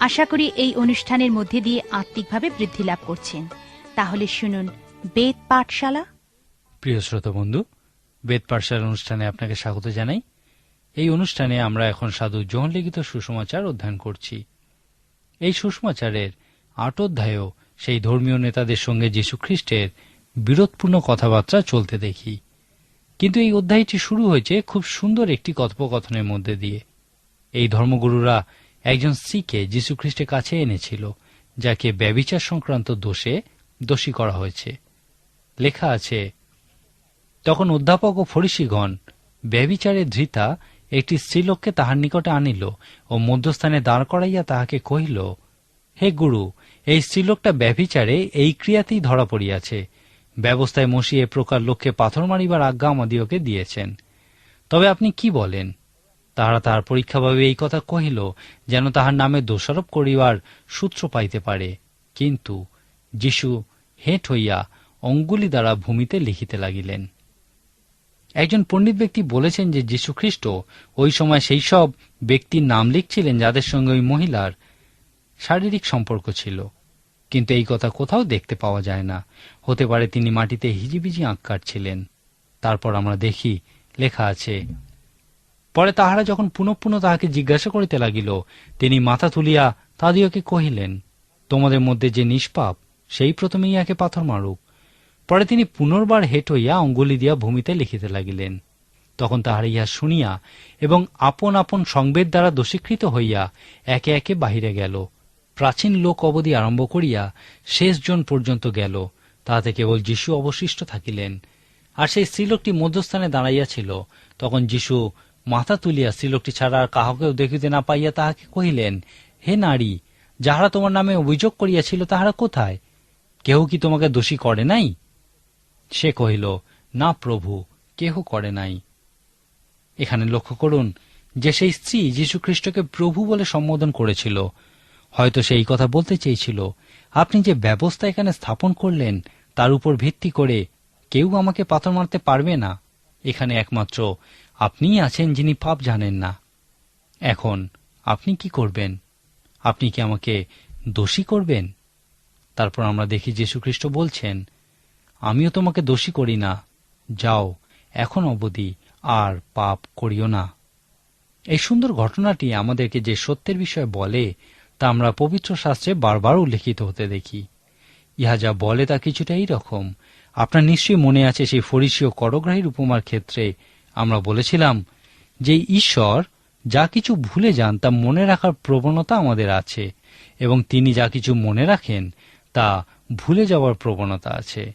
আশা করি এই অনুষ্ঠানের মধ্যে দিয়ে আত্মিকভাবে বৃদ্ধি লাভ করছেন। তাহলে শুনুন, বেদ পাঠশালা। প্রিয় শ্রোতা বন্ধু, বেদ পাঠশালা অনুষ্ঠানে আপনাকে স্বাগত জানাই। এই অনুষ্ঠানে আমরা এখন সাধু জোহন লিখিত সুসমাচার অধ্যয়ন করছি। এই সুসমাচারের আট অধ্যায়েও সেই ধর্মীয় নেতাদের সঙ্গে যীশুখ্রিস্টের বিরোধপূর্ণ কথাবার্তা চলতে দেখি। কিন্তু এই অধ্যায়টি শুরু হয়েছে খুব সুন্দর একটি কথোপকথনের মধ্যে দিয়ে। এই ধর্মগুরুরা একজন স্ত্রীকে যীশুখ্রিস্টের কাছে এনেছিল, যাকে ব্যবিচার সংক্রান্ত দোষে দোষী করা হয়েছে। লেখা আছে, তখন অধ্যাপক ও ফরিসিগণ ব্যবিচারে ধৃতা একটি স্ত্রীলোককে তাহার নিকটে আনিল ও মধ্যস্থানে দাঁড় করাইয়া তাহাকে কহিল, হে গুরু, এই স্ত্রীলোকটা ব্যভিচারে এই ক্রিয়াতেই ধরা পড়িয়াছে। ব্যবস্থায় এ প্রকার লোককে পাথর মারিবার আজ্ঞা আমাদিওকে দিয়েছেন। তবে আপনি কি বলেন? তাহারা তাহার পরীক্ষাভাবে এই কথা কহিল, যেন তাহার নামে দোষারোপ করিবার সূত্র পাইতে পারে। কিন্তু যিশু হেঁট হইয়া অঙ্গুলি দ্বারা ভূমিতে লিখিতে লাগিলেন। একজন পণ্ডিত ব্যক্তি বলেছেন যে যীশুখ্রিস্ট ওই সময় সেই সব ব্যক্তির নাম লিখছিলেন যাদের সঙ্গে ওই মহিলার শারীরিক সম্পর্ক ছিল। কিন্তু এই কথা কোথাও দেখতে পাওয়া যায় না। হতে পারে তিনি মাটিতে হিজিবিজি আঁক কাটছিলেন তারপর আমরা দেখি, লেখা আছে পরে তাহারা যখন পুনঃ পুনঃ তাহাকে জিজ্ঞাসা করিতে লাগিল, তিনি মাথা তুলিয়া তাদিওকে কহিলেন, তোমাদের মধ্যে যে নিষ্পাপ, সেই প্রথমে ইহাকে পাথর মারুক। পরে তিনি পুনর্বার হেট হইয়া অঙ্গুলি দিয়া ভূমিতে লিখিতে লাগিলেন। তখন তাহারা ইহা শুনিয়া এবং আপন আপন সংবেদ দ্বারা দোষীকৃত হইয়া একে একে বাহিরে গেল। প্রাচীন লোক অবধি আরম্ভ করিয়া শেষ জন পর্যন্ত গেল। তাহাতে কেবল যিশু অবশিষ্ট থাকিলেন। আর সেই স্ত্রীলোকটি মধ্যস্থানে দাঁড়াইয়াছিল তখন যিশু মাথা তুলিয়া স্ত্রীলোকটি ছাড়া আর কাহাকেও দেখিতে না পাইয়া তাহাকে কহিলেন, হে নারী, যাহারা তোমার নামে অভিযোগ করিয়াছিল তাহারা কোথায়? কেহ কি তোমাকে দোষী করে নাই? সে কহিল, না প্রভু, কেহ করে নাই। এখানে লক্ষ্য করুন যে সেই স্ত্রী যীশুখ্রিস্টকে প্রভু বলে সম্বোধন করেছিল। হয়তো সেই কথা বলতে চেয়েছিল, আপনি যে ব্যবস্থা এখানে স্থাপন করলেন, তার উপর ভিত্তি করে কেউ আমাকে পাথর মারতে পারবে না? এখানে একমাত্র আপনিই আছেন যিনি পাপ জানেন না। এখন আপনি কি করবেন? আপনি কি আমাকে দোষী করবেন? তারপর আমরা দেখি যীশুখ্রিস্ট বলছেন, আমিও তোমাকে দোষী করি না। যাও, এখন অবধি আর পাপ করিও না। এই সুন্দর ঘটনাটি আমাদেরকে যে সত্যের বিষয়ে বলে, তা আমরা পবিত্র শাস্ত্রে বারবার উল্লেখিত হতে দেখি। ইহা যা বলে তা কিছুটা এই রকম। আপনার নিশ্চয়ই মনে আছে সেই ফরিসীয় করগ্রাহীর উপমার ক্ষেত্রে আমরা বলেছিলাম যে ঈশ্বর যা কিছু ভুলে যান তা মনে রাখার প্রবণতা আমাদের আছে এবং তিনি যা কিছু মনে রাখেন তা ভুলে যাওয়ার প্রবণতা আছে।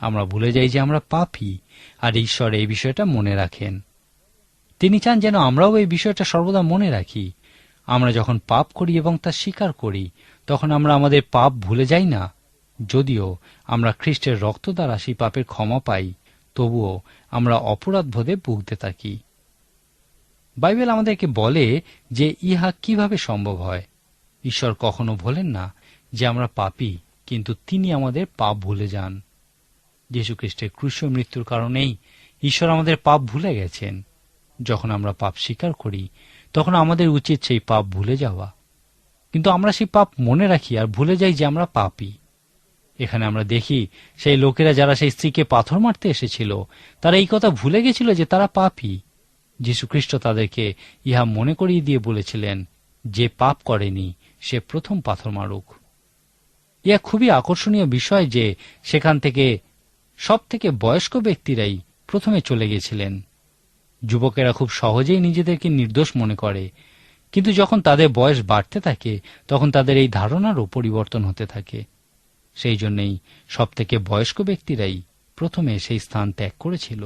আমরা ভুলে যাই যে আমরা পাপি আর ঈশ্বর এই বিষয়টা মনে রাখেন। তিনি চান যেন আমরাও এই বিষয়টা সর্বদা মনে রাখি। আমরা যখন পাপ করি এবং তা স্বীকার করি, তখন আমরা আমাদের পাপ ভুলে যাই না। যদিও আমরা খ্রিস্টের রক্ত দ্বারা সেই পাপের ক্ষমা পাই তবুও আমরা অপরাধ বোধে ভুগতে থাকি। বাইবেল আমাদেরকে বলে যে ইহা কীভাবে সম্ভব হয়। ঈশ্বর কখনো বলেন না যে আমরা পাপি, কিন্তু তিনি আমাদের পাপ ভুলে যান। যীশু খ্রিস্টের মৃত্যুর কারণেই ঈশ্বর আমাদের পাপ ভুলে গেছেন। যখন আমরা পাপ স্বীকার করি, তখন আমাদের উচিত সেই পাপ ভুলে যাওয়া। কিন্তু আমরা সেই পাপ মনে রাখি আর ভুলে যাই যে আমরা পাপি। এখানে আমরা দেখি, সেই লোকেরা যারা সেই স্ত্রীকে পাথর মারতে এসেছিল, তারা এই কথা ভুলে গেছিল যে তারা পাপি। যীশুখ্রিস্ট তাদেরকে ইহা মনে করিয়ে দিয়ে বলেছিলেন, যে পাপ করেনি, সে প্রথম পাথর মারুক। ইহা খুবই আকর্ষণীয় বিষয় যে সেখান থেকে সব থেকে বয়স্ক ব্যক্তিরাই প্রথমে চলে গেছিলেন। যুবকেরা খুব সহজেই নিজেদেরকে নির্দোষ মনে করে, কিন্তু যখন তাদের বয়স বাড়তে থাকে, তখন তাদের এই ধারণারও পরিবর্তন হতে থাকে। সেই জন্যেই সব থেকে বয়স্ক ব্যক্তিরাই প্রথমে সেই স্থান ত্যাগ করেছিল।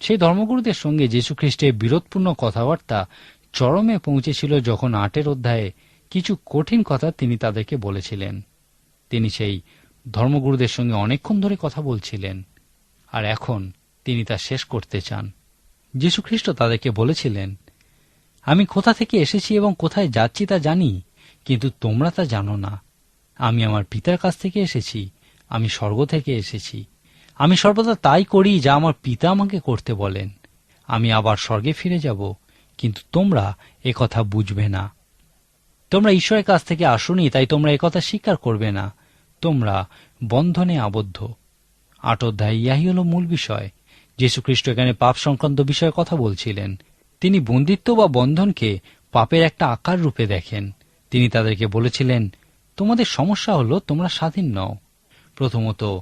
সেই ধর্মগুরুদের সঙ্গে যীশু খ্রিস্টের বিরোধপূর্ণ কথাবার্তা চরমে পৌঁছেছিল যখন আটের অধ্যায়ে কিছু কঠিন কথা তিনি তাদেরকে বলেছিলেন। তিনি সেই ধর্মগুরুদের সঙ্গে অনেকক্ষণ ধরে কথা বলছিলেন, আর এখন তিনি তা শেষ করতে চান। যীশুখ্রিস্ট তাদেরকে বলেছিলেন, আমি কোথা থেকে এসেছি এবং কোথায় যাচ্ছি তা জানি, কিন্তু তোমরা তা জানো না। আমি আমার পিতার কাছ থেকে এসেছি, আমি স্বর্গ থেকে এসেছি। আমি সর্বদা তাই করি যা আমার পিতা আমাকে করতে বলেন। আমি আবার স্বর্গে ফিরে যাব, কিন্তু তোমরা কথা বুঝবে না। তোমরা ঈশ্বরের কাছ থেকে আসুনি, তাই তোমরা একথা স্বীকার করবে না। তোমরা বন্ধনে আবদ্ধ। আট অধ্যায়, ইয়াহি হল মূল বিষয়। যীশুখ্রিস্ট এখানে পাপ সংক্রান্ত বিষয়ে কথা বলছিলেন। তিনি বন্দিত্ব বা বন্ধনকে পাপের একটা আকার রূপে দেখেন। তিনি তাদেরকে বলেছিলেন তোমাদের সমস্যা হলো তোমরা স্বাধীন নও। প্রথমত,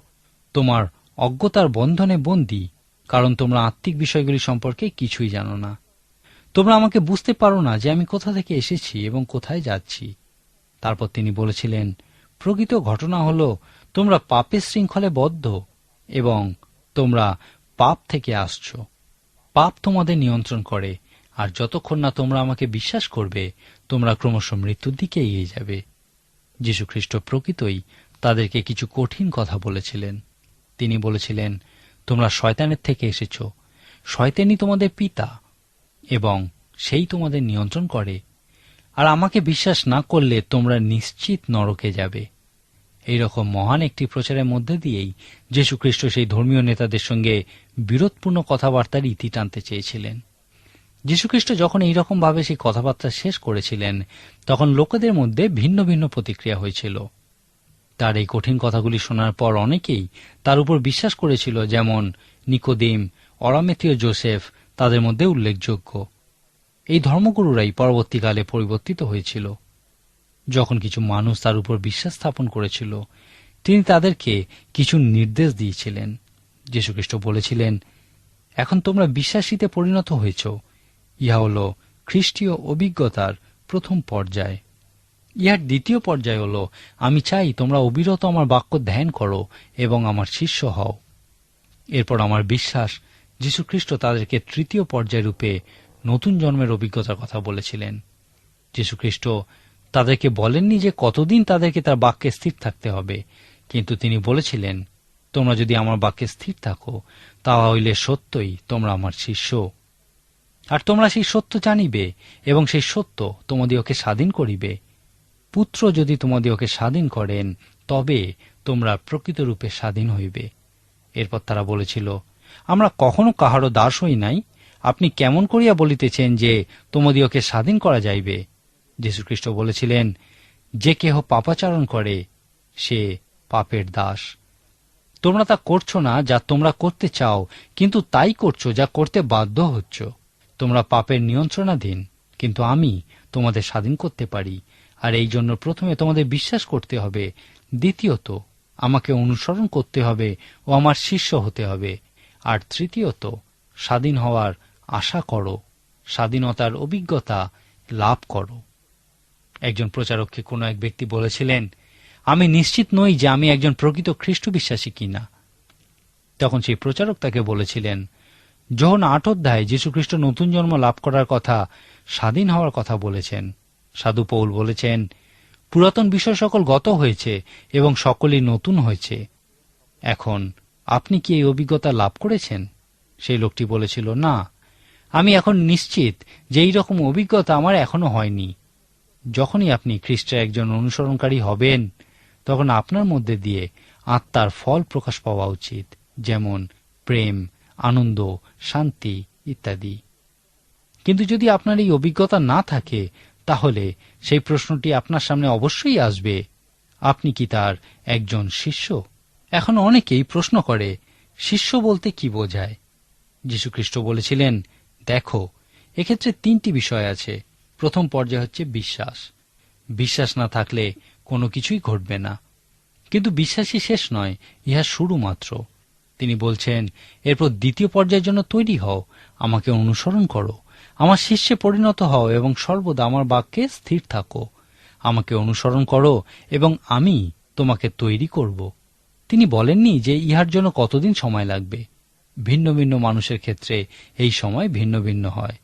তোমার অজ্ঞতার বন্ধনে বন্দী, কারণ তোমরা আত্মিক বিষয়গুলি সম্পর্কে কিছুই জানো না। তোমরা আমাকে বুঝতে পারো না যে আমি কোথা থেকে এসেছি এবং কোথায় যাচ্ছি। তারপর তিনি বলেছিলেন, প্রকৃত ঘটনা হল, তোমরা পাপের শৃঙ্খলে বদ্ধ এবং তোমরা পাপ থেকে আসছ। পাপ তোমাদের নিয়ন্ত্রণ করে, আর যতক্ষণ না তোমরা আমাকে বিশ্বাস করবে, তোমরা ক্রমশ মৃত্যুর দিকে এগিয়ে যাবে। যীশুখ্রিস্ট প্রকৃতই তাদেরকে কিছু কঠিন কথা বলেছিলেন। তিনি বলেছিলেন, তোমরা শয়তানের থেকে এসেছ। শয়তানই তোমাদের পিতা এবং সেই তোমাদের নিয়ন্ত্রণ করে। আর আমাকে বিশ্বাস না করলে তোমরা নিশ্চিত নরকে যাবে। এই রকম মহান একটি প্রচারের মধ্যে দিয়েই যীশুখ্রিস্ট সেই ধর্মীয় নেতাদের সঙ্গে বিরোধপূর্ণ কথাবার্তার ইতি টানতে চেয়েছিলেন। যীশুখ্রিস্ট যখন এই রকম ভাবে সেই কথাবার্তা শেষ করেছিলেন, তখন লোকেদের মধ্যে ভিন্ন ভিন্ন প্রতিক্রিয়া হয়েছিল। তার এই কঠিন কথাগুলি শোনার পর অনেকেই তার উপর বিশ্বাস করেছিল, যেমন নিকোদিম, অরামেথীয় জোসেফ, তাদের মধ্যে উল্লেখযোগ্য। এই ধর্মগুরুরাই পরবর্তীকালে পরিবর্তিত হয়েছিল। যখন কিছু মানুষ তার উপর বিশ্বাস স্থাপন করেছিল, তিনি তাদেরকে কিছু নির্দেশ দিয়েছিলেন। যীশুখ্রিস্ট বলেছিলেন, এখন তোমরা বিশ্বাসীতে পরিণত হয়েছ ইহা হল খ্রিস্টীয় অভিজ্ঞতার প্রথম পর্যায়। ইহার দ্বিতীয় পর্যায় হল, আমি চাই তোমরা অবিরত আমার বাক্য ধ্যান করো এবং আমার শিষ্য হও। এরপর আমার বিশ্বাস, যীশুখ্রিস্ট তাদেরকে তৃতীয় পর্যায় রূপে নতুন জন্মের অভিজ্ঞতার কথা বলেছিলেন। যীশুখ্রিস্ট তাদেরকে বলেননি যে কতদিন তাদেরকে তার বাক্যে স্থির থাকতে হবে, কিন্তু তিনি বলেছিলেন, তোমরা যদি আমার বাক্যে স্থির থাকো, তাহা হইলে সত্যই তোমরা আমার শিষ্য। আর তোমরা সেই সত্য জানিবে এবং সেই সত্য তোমাদিওকে স্বাধীন করিবে। পুত্র যদি তোমাদিওকে স্বাধীন করেন, তবে তোমরা প্রকৃতরূপে স্বাধীন হইবে। এরপর তারা বলেছিল, আমরা কখনো কাহারও দাস হই নাই। আপনি কেমন করিয়া বলিতেছেন যে তোমাদিওকে স্বাধীন করা যাইবে? যীশুখ্রিস্ট বলেছিলেন, যে কেহ পাপাচারণ করে, সে পাপের দাস। তোমরা তা করছ না যা তোমরা করতে চাও, কিন্তু তাই করছ যা করতে বাধ্য হচ্ছ। তোমরা পাপের নিয়ন্ত্রণাধীন, কিন্তু আমি তোমাদের স্বাধীন করতে পারি। আর এই জন্য প্রথমে তোমাদের বিশ্বাস করতে হবে, দ্বিতীয়ত আমাকে অনুসরণ করতে হবে ও আমার শিষ্য হতে হবে। আর তৃতীয়ত, স্বাধীন হওয়ার আশা করো, স্বাধীনতার অভিজ্ঞতা লাভ করো। একজন প্রচারককে কোনো এক ব্যক্তি বলেছিলেন, আমি নিশ্চিত নই যে আমি একজন প্রকৃত খ্রিস্ট বিশ্বাসী কিনা। তখন সেই প্রচারক তাকে বলেছিলেন যখন আট অধ্যায় যীশুখ্রিস্ট নতুন জন্ম লাভ করার কথা স্বাধীন হওয়ার কথা বলেছেন, সাধু পৌল বলেছেন, পুরাতন বিষয় সকল গত হয়েছে এবং সকলই নতুন হয়েছে। এখন আপনি কি এই অভিজ্ঞতা লাভ করেছেন? সেই লোকটি বলেছিল, না, আমি এখন নিশ্চিত যে এই রকম অভিজ্ঞতা আমার এখনও হয়নি। যখনই আপনি খ্রিস্টের একজন অনুসরণকারী হবেন, তখন আপনার মধ্যে দিয়ে আত্মার ফল প্রকাশ পাওয়া উচিত, যেমন প্রেম আনন্দ, শান্তি ইত্যাদি। কিন্তু যদি আপনার এই অভিজ্ঞতা না থাকে, তাহলে সেই প্রশ্নটি আপনার সামনে অবশ্যই আসবে, আপনি কি তার একজন শিষ্য? এখন অনেকেই প্রশ্ন করে, শিষ্য বলতে কি বোঝায়? যীশুখ্রিস্ট বলেছিলেন, দেখো, এক্ষেত্রে তিনটি বিষয় আছে। প্রথম পর্যায় হচ্ছে বিশ্বাস। বিশ্বাস না থাকলে কোনো কিছুই ঘটবে না। কিন্তু বিশ্বাসই শেষ নয়, ইহা শুরু মাত্র তিনি বলছেন, এরপর দ্বিতীয় পর্যায়ের জন্য তৈরি হও, আমাকে অনুসরণ করো। আমার শিষ্যে পরিণত হও এবং সর্বদা আমার বাক্যে স্থির থাকো। আমাকে অনুসরণ করো এবং আমি তোমাকে তৈরি করব। তিনি বলেননি যে ইহার জন্য কতদিন সময় লাগবে। ভিন্ন ভিন্ন মানুষের ক্ষেত্রে এই সময় ভিন্ন ভিন্ন হয়।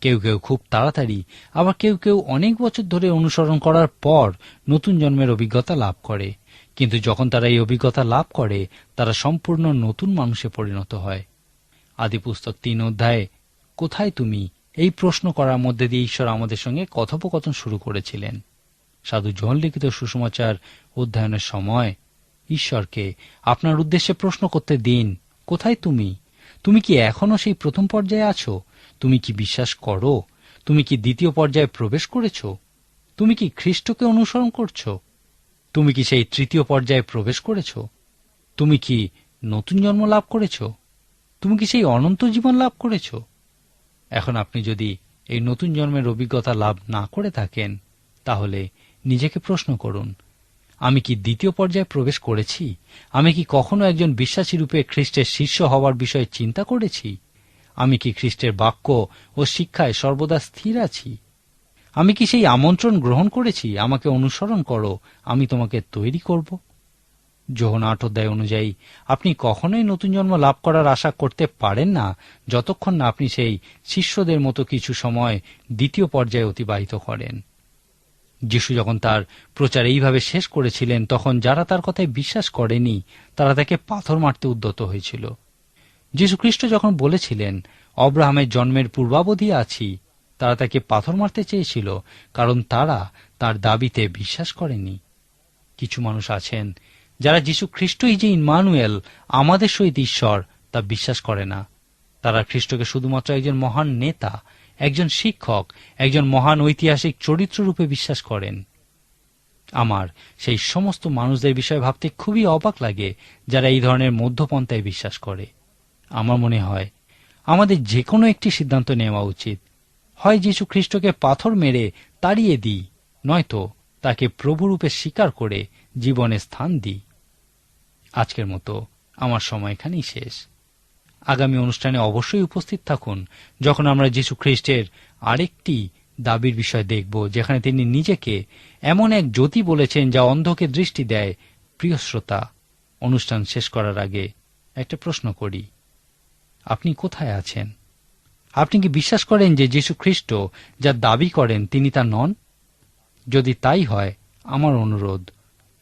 কেউ কেউ খুব তাড়াতাড়ি, আবার কেউ কেউ অনেক বছর ধরে অনুসরণ করার পর নতুন জন্মের অভিজ্ঞতা লাভ করে। কিন্তু যখন তারা এই অভিজ্ঞতা লাভ করে, তারা সম্পূর্ণ নতুন মানুষে পরিণত হয়। আদিপুস্তক তিন অধ্যায়ে, কোথায় তুমি? এই প্রশ্ন করার মধ্যে দিয়ে ঈশ্বর আমাদের সঙ্গে কথোপকথন শুরু করেছিলেন। সাধু জহল লিখিত সুসমাচার অধ্যয়নের সময়, ঈশ্বরকে, আপনার উদ্দেশ্যে প্রশ্ন করতে দিন, কোথায় তুমি? তুমি কি এখনও সেই প্রথম পর্যায়ে আছো? তুমি কি বিশ্বাস করো? তুমি কি দ্বিতীয় পর্যায়ে প্রবেশ করেছ? তুমি কি খ্রিস্টকে অনুসরণ করছ? তুমি কি সেই তৃতীয় পর্যায়ে প্রবেশ করেছ? তুমি কি নতুন জন্ম লাভ করেছ? তুমি কি সেই অনন্ত জীবন লাভ করেছ? এখন আপনি যদি এই নতুন জন্মের অভিজ্ঞতা লাভ না করে থাকেন, তাহলে নিজেকে প্রশ্ন করুন, আমি কি দ্বিতীয় পর্যায়ে প্রবেশ করেছি? আমি কি কখনো একজন বিশ্বাসী রূপে খ্রিস্টের শিষ্য হওয়ার বিষয়ে চিন্তা করেছি? আমি কি খ্রিস্টের বাক্য ও শিক্ষায় সর্বদা স্থির আছি? আমি কি সেই আমন্ত্রণ গ্রহণ করেছি? আমাকে অনুসরণ করো, আমি তোমাকে তৈরি করব। যোহন আট অধ্যায় অনুযায়ী, আপনি কখনোই নতুন জন্ম লাভ করার আশা করতে পারেন না, যতক্ষণ না আপনি সেই শিষ্যদের মতো কিছু সময় দ্বিতীয় পর্যায়ে অতিবাহিত করেন। যিশু যখন তার প্রচার এইভাবে শেষ করেছিলেন, তখন যারা তার কথায় বিশ্বাস করেনি, তারা তাকে পাথর মারতে উদ্যত হয়েছিল। যীশু খ্রিস্ট যখন বলেছিলেন, অব্রাহামের জন্মের পূর্বাবধি আছি তারা তাকে পাথর মারতে চেয়েছিল, কারণ তারা তার দাবিতে বিশ্বাস করেনি। কিছু মানুষ আছেন যারা যীশু খ্রিস্টই যে ইমানুয়েল, আমাদের সহিত ঈশ্বর, তা বিশ্বাস করে না। তারা খ্রিস্টকে শুধুমাত্র একজন মহান নেতা, একজন শিক্ষক, একজন মহান ঐতিহাসিক চরিত্র রূপে বিশ্বাস করেন। আমার সেই সমস্ত মানুষদের বিষয়ে ভাবতে খুবই অবাক লাগে যারা এই ধরনের মধ্যপন্থায় বিশ্বাস করে। আমার মনে হয় আমাদের যে কোনো একটি সিদ্ধান্ত নেওয়া উচিত। হয় যীশু খ্রিস্টকে পাথর মেরে তাড়িয়ে দিই, নয়তো তাকে প্রভুরূপে স্বীকার করে জীবনে স্থান দিই। আজকের মতো আমার সময় এখানেই শেষ। আগামী অনুষ্ঠানে অবশ্যই উপস্থিত থাকুন যখন আমরা যীশু খ্রিস্টের আরেকটি দাবির বিষয় দেখব, যেখানে তিনি নিজেকে এমন এক জ্যোতি বলেছেন যা অন্ধকে দৃষ্টি দেয়। প্রিয় শ্রোতা, অনুষ্ঠান শেষ করার আগে একটা প্রশ্ন করি। আপনি কোথায় আছেন? আপনি কি বিশ্বাস করেন যে যীশু খ্রিস্ট যা দাবি করেন তিনি তা নন? যদি তাই হয়, আমার অনুরোধ,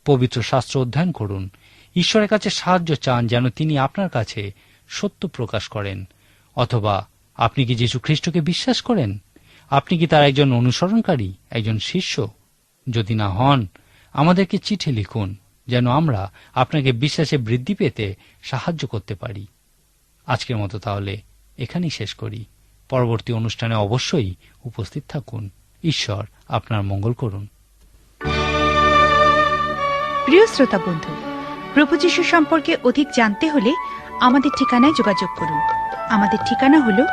পবিত্র শাস্ত্র অধ্যয়ন করুন। ঈশ্বরের কাছে সাহায্য চান যেন তিনি আপনার কাছে সত্য প্রকাশ করেন। অথবা আপনি কি যীশু খ্রিস্টকে বিশ্বাস করেন? আপনি কি তার একজন অনুসরণকারী, একজন শিষ্য? যদি না হন, আমাদেরকে চিঠি লিখুন, যেন আমরা আপনাকে বিশ্বাসে বৃদ্ধি পেতে সাহায্য করতে পারি। আজকের মতো তাহলে এখানেই শেষ করি। পরবর্তী অনুষ্ঠানে অবশ্যই উপস্থিত থাকুন। ঈশ্বর আপনার মঙ্গল করুন। প্রিয় শ্রোতা বন্ধু, প্রভু যীশু সম্পর্কে অধিক জানতে হলে আমাদের ঠিকানায় যোগাযোগ করুন। আমাদের ঠিকানা হল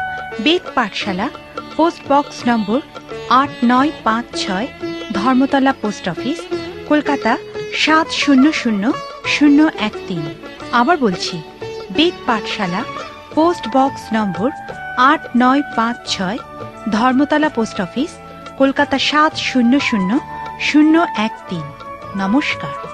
বেদ পাঠশালা, পোস্ট বক্স নম্বর আট নয় পাঁচ ছয়, ধর্মতলা পোস্ট অফিস, কলকাতা সাত শূন্য শূন্য শূন্য এক তিন। আবার বলছি, বেদ পাঠশালা, পোস্ট বক্স নম্বর আট নয় পাঁচ ছয়, ধর্মতলা পোস্ট অফিস, কলকাতা সাত শূন্য শূন্য শূন্য এক তিন। নমস্কার।